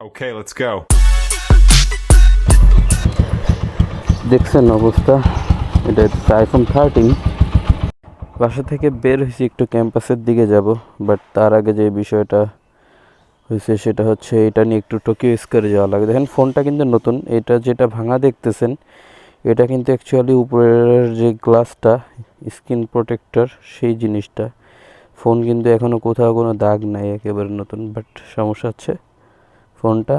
Okay, let's go. দেখছেন অবস্থা। এটা হচ্ছে আইফোন থার্টিন বাসা থেকে বের হয়েছি একটু ক্যাম্পাসের দিকে যাব বাট তার আগে যে বিষয়টা হয়েছে সেটা হচ্ছে এটা নিয়ে একটু টোকিও স্কোয়ারে যাওয়া লাগে দেখেন ফোনটা কিন্তু নতুন। এটা যেটা ভাঙা দেখতেছেন এটা কিন্তু অ্যাকচুয়ালি উপরের যে গ্লাসটা স্ক্রিন প্রোটেক্টর সেই জিনিসটা। ফোন কিন্তু এখনও কোথাও কোনো দাগ নাই একেবারে নতুন বাট সমস্যা হচ্ছে ফোনটা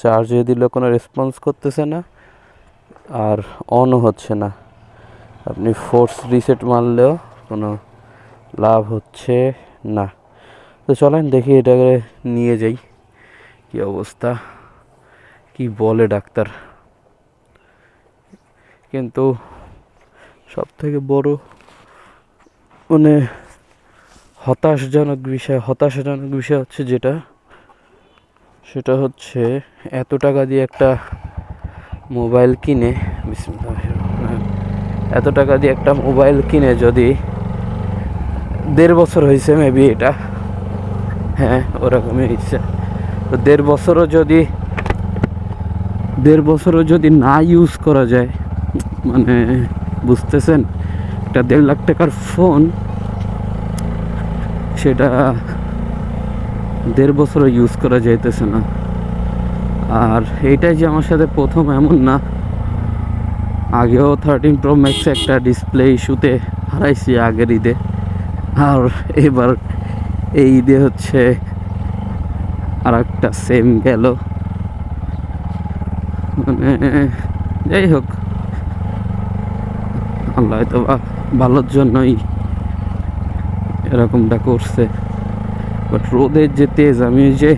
চার্জে দিলে কোনো রেসপন্স করতেছে না, আর অনও হচ্ছে না। আপনি ফোর্স রিসেট মারলেও কোনো লাভ হচ্ছে না। তো চলেন দেখি এটাকে নিয়ে যাই। কি অবস্থা? কি বলে ডাক্তার? কিন্তু সব থেকে বড় মানে হতাশজনক বিষয়, হতাশাজনক বিষয় হচ্ছে যেটা সেটা হচ্ছে এত টাকা দিয়ে একটা মোবাইল কিনে এত টাকা দিয়ে একটা মোবাইল কিনে যদি দেড় বছর হয়েছে মেবি এটা। হ্যাঁ ওরকমই হয়েছে। তো দেড় বছরও যদি, দেড় বছরও যদি না ইউজ করা যায় মানে বুঝতেছেন, একটা দেড় লাখ টাকার ফোন সেটা দেড় বছরও ইউজ করা যাইতেছে না। আর এইটাই যে আমার সাথে প্রথম এমন না। আগেও থার্টিন প্রো ম্যাক্স একটা ডিসপ্লে ইস্যুতে হারাইছি আগের ঈদে। আর এবার এই ঈদে হচ্ছে আর একটা সেম গেল। মানে যাই হোক, আল্লাহ হয়তো ভালোর জন্যই এরকমটা করছে। বাট রোদের যে তেজ আমি যে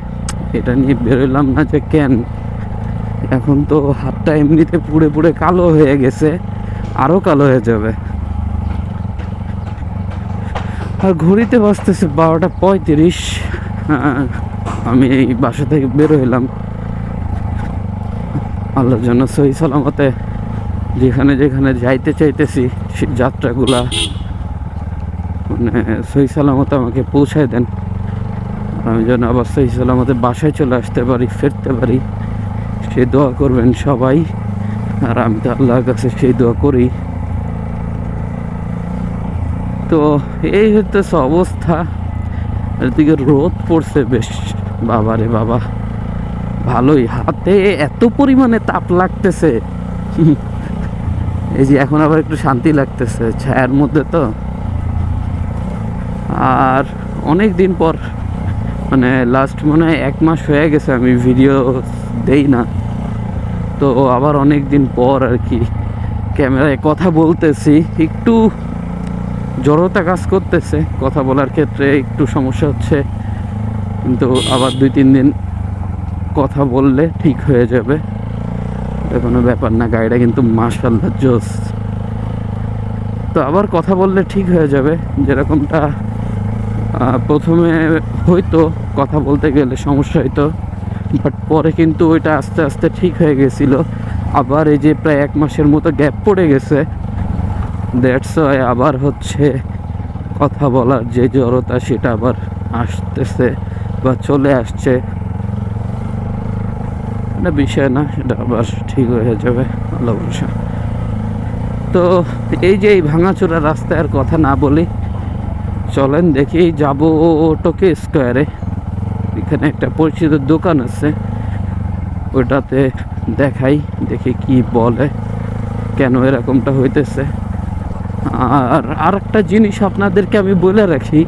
এটা নিয়ে বেরোলাম না যে কেন? এখন তো হাতটা এমনিতে পুড়ে পুড়ে কালো হয়ে গেছে আরও কালো হয়ে যাবে। আর ঘড়িতে বাজতেছে বারোটা পঁয়ত্রিশ আহ, আমি এই বাসা থেকে বের হইলাম। আল্লাহর জন্য সহি সালামতে যেখানে যেখানে যাইতে চাইতেছি সেই যাত্রাগুলা মানে সহি সালামতে আমাকে পৌঁছায় দেন। আমি যেন আবার সহি সালামতে বাসায় চলে আসতে পারি, ফিরতে পারি। সে দোয়া করবেন সবাই। আর আমি তো আল্লাহর কাছে সেই দোয়া করি। তো এই হচ্ছে অবস্থা। এদিকে রোদ পড়ছে বেশ। বাবা রে বাবা। ভালোই। হাতে এত পরিমাণে তাপ লাগতেছে। এই যে এখন আবার একটু শান্তি লাগতেছে, ছায়ার মধ্যে তো। আর অনেক দিন পর মানে লাস্ট মনে হয় এক মাস হয়ে গেছে আমি ভিডিও দেই না। তো আবার অনেক দিন পর আর কি ক্যামেরায় কথা বলতেছি, একটু জড়তা কাজ করতেছে, কথা বলার ক্ষেত্রে একটু সমস্যা হচ্ছে, কিন্তু আবার দুই, তিন দিন কথা বললে ঠিক হয়ে যাবে। এটা কোনো ব্যাপার না, গাড়িটা কিন্তু মার্শাল্লাহ জোস। তো আবার কথা বললে ঠিক হয়ে যাবে, যেরকমটা প্রথমে হয়তো কথা বলতে গেলে সমস্যা হইতো বাট পরে কিন্তু ওইটা আস্তে আস্তে ঠিক হয়ে গেছিল। আবার এই যে প্রায় এক মাসের মতো গ্যাপ পড়ে গেছে। দ্যাটস ওয়াই আবার হচ্ছে কথা বলার যে জড়তা সেটা আবার আসতেছে বা চলে আসছে। এটা বিষয় না সেটা আবার ঠিক হয়ে যাবে ভরসা তো এই যে এই ভাঙাচোরা রাস্তায় আর কথা না বলি চলেন দেখি, যাব টোকে স্কোয়ারে। এখানে একটা পরিচিত দোকান আছে। ওটাতে দেখাই, দেখি কি বলে, কেন এরকমটা হইতেছে। আর আর একটা জিনিস আপনাদেরকে আমি বলে রাখি,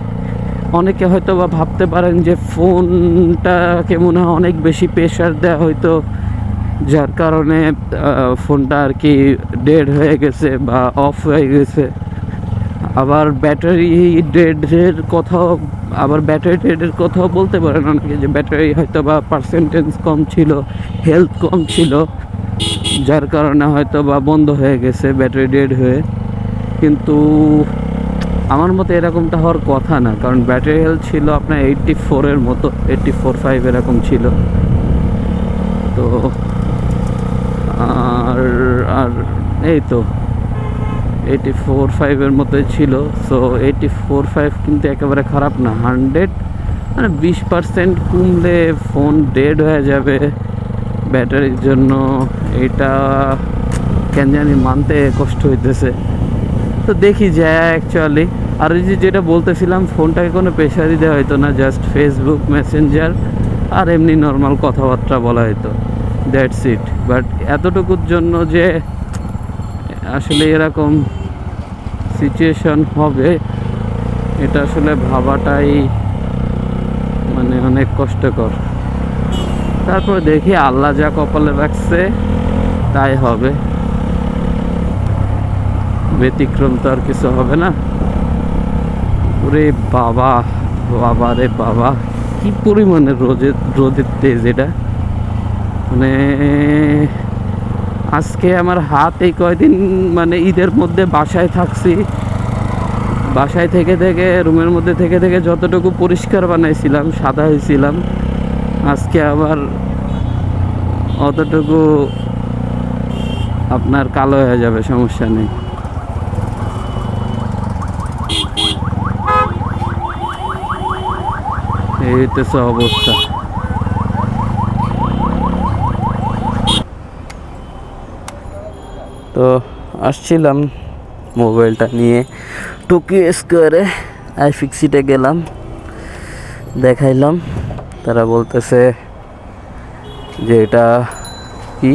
অনেকে হয়তো বা ভাবতে পারেন যে ফোনটাকে মনে হয়, অনেক বেশি প্রেশার দেওয়া হয়তো, যার কারণে ফোনটা আর কি ডেড হয়ে গেছে বা অফ হয়ে গেছে। আবার ব্যাটারি ডেডের কথাও, আবার ব্যাটারি ডেডের কথাও বলতে পারেন অনেকে যে ব্যাটারি হয়তো বা পার্সেন্টেজ কম ছিল হেলথ কম ছিল, যার কারণে হয়তো বা বন্ধ হয়ে গেছে ব্যাটারি ডেড হয়ে। কিন্তু আমার মতে এরকমটা হওয়ার কথা না, কারণ ব্যাটারি হেলথ ছিল আপনার এইটটি ফোরের মতো এইটটি ফোর ফাইভ এরকম ছিল। তো আর আর এই তো। এইটি ফোর ফাইভের মতোই ছিল। সো এইটি ফোর ফাইভ কিন্তু একেবারে খারাপ না হান্ড্রেড মানে বিশ পার্সেন্ট কমলে ফোন ডেড হয়ে যাবে ব্যাটারির জন্য। এটা কেন জানি মানতে কষ্ট হইতেছে। তো দেখি যায় অ্যাকচুয়ালি আর যে যেটা বলতেছিলাম ফোনটাকে কোনো প্রেশারই দেওয়া হতো না জাস্ট ফেসবুক মেসেঞ্জার আর এমনি নর্মাল কথাবার্তা বলা হতো দ্যাটস ইট বাট এতটুকুর জন্য যে আসলে এরকম সিচুয়েশন হবে, এটা আসলে ভাবাটাই মানে অনেক কষ্টকর। তারপর দেখি আল্লাহ যা কপালে রাখছে, তাই হবে। ব্যতিক্রম তো আর কিছু হবে না। ওরে বাবা বাবা রে বাবা, কি পরিমাণে রোদের রোদের তেজ এটা। মানে আজকে আমার হাত এই কয়দিন মানে ঈদের মধ্যে বাসায় থাকছি। বাসায় থেকে থেকে, রুমের মধ্যে থেকে থেকে যতটুকু পরিষ্কার বানাইছিলাম, সাদা হয়েছিলাম আজকে আবার অতটুকু আপনার কালো হয়ে যাবে, সমস্যা নেই। এই হইতেছে অবস্থা। তো আসছিলাম মোবাইলটা নিয়ে টোকিও স্কোয়ারে। আইফিক্সিটে গেলাম, দেখাইলাম। তারা বলতেছে যে এটা কি?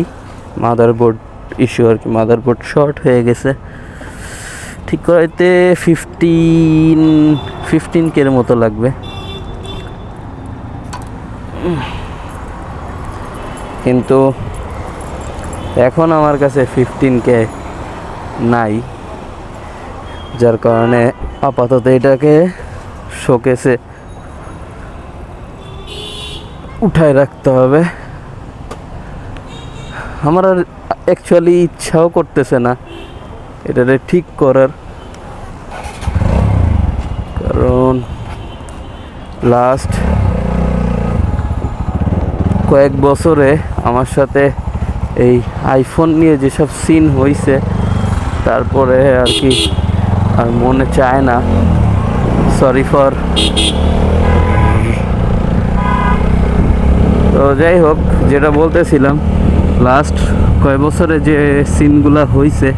মাদারবোর্ড ইস্যু আর কি মাদারবোর্ড শর্ট হয়ে গেছে। ঠিক করাইতে ফিফটিন ফিফটিন কের মতো লাগবে। কিন্তু এখন আমার কাছে ফিফটিন কে নাই, যার কারণে আপাতত এটাকে শোকেসে উঠায় রাখতে হবে। আমার আর অ্যাকচুয়ালি ইচ্ছাও করতেছে না এটারে ঠিক করার। কারণ লাস্ট কয়েক বছরে আমার সাথে এই আইফোন নিয়ে যেসব সিন হয়েছে তারপরে আর কি আর মনে চায় না। সরি ফর তো যাই হোক, যেটা বলতেছিলাম লাস্ট কয় বছরে যে সিনগুলো হয়েছে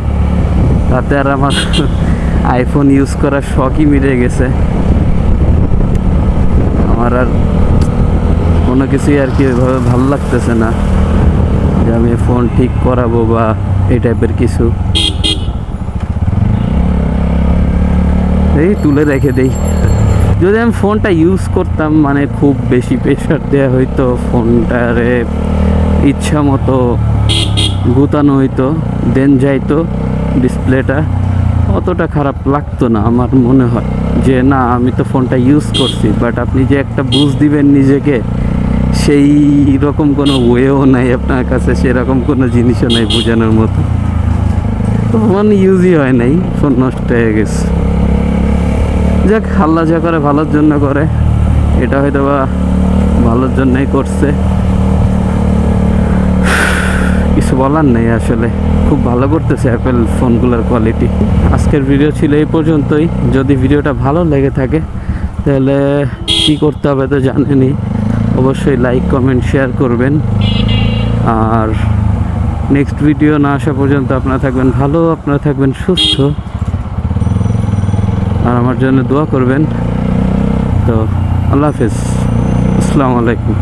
তাতে আর আমার আইফোন ইউজ করার শখই মিলে গেছে। আমার আর কোনো কিছুই আর কি ভালো লাগতেছে না। যে আমি ফোন ঠিক করাবো বা এই টাইপের কিছু। এই তুলে রেখে দেই। যদি আমি ফোনটা ইউজ করতাম মানে খুব বেশি প্রেশার দেওয়া হইতো ফোনটারে ইচ্ছা মতো গুতানো হইতো দেন যাইতো ডিসপ্লেটা অতটা খারাপ লাগতো না আমার মনে হয়। যে না, আমি তো ফোনটা ইউজ করছি বাট আপনি যে একটা বুঝ দিবেন নিজেকে সেই রকম কোনো ওয়েও নাই আপনার কাছে, সেরকম কোনো জিনিসও নাই বোঝানোর মতো। তো ফোন ইউজই হয় নাই, ফোন নষ্ট হয়ে গেছে। যাক, আল্লাহ যা করে ভালোর জন্য করে। এটা হয়তো বা ভালোর জন্যই করছে। কিছু বলার নেই আসলে। খুব ভালো করতেছে অ্যাপেল ফোনগুলোর কোয়ালিটি আজকের ভিডিও ছিল এই পর্যন্তই। যদি ভিডিওটা ভালো লেগে থাকে, তাহলে কী করতে হবে তো জানেনি অবশ্যই লাইক কমেন্ট শেয়ার করবেন। আর নেক্সট ভিডিও না আসা পর্যন্ত আপনারা থাকবেন ভালো, আপনারা থাকবেন সুস্থ। আর আমার জন্য দোয়া করবেন। তো আল্লাহ হাফেজ। আসসালামু আলাইকুম।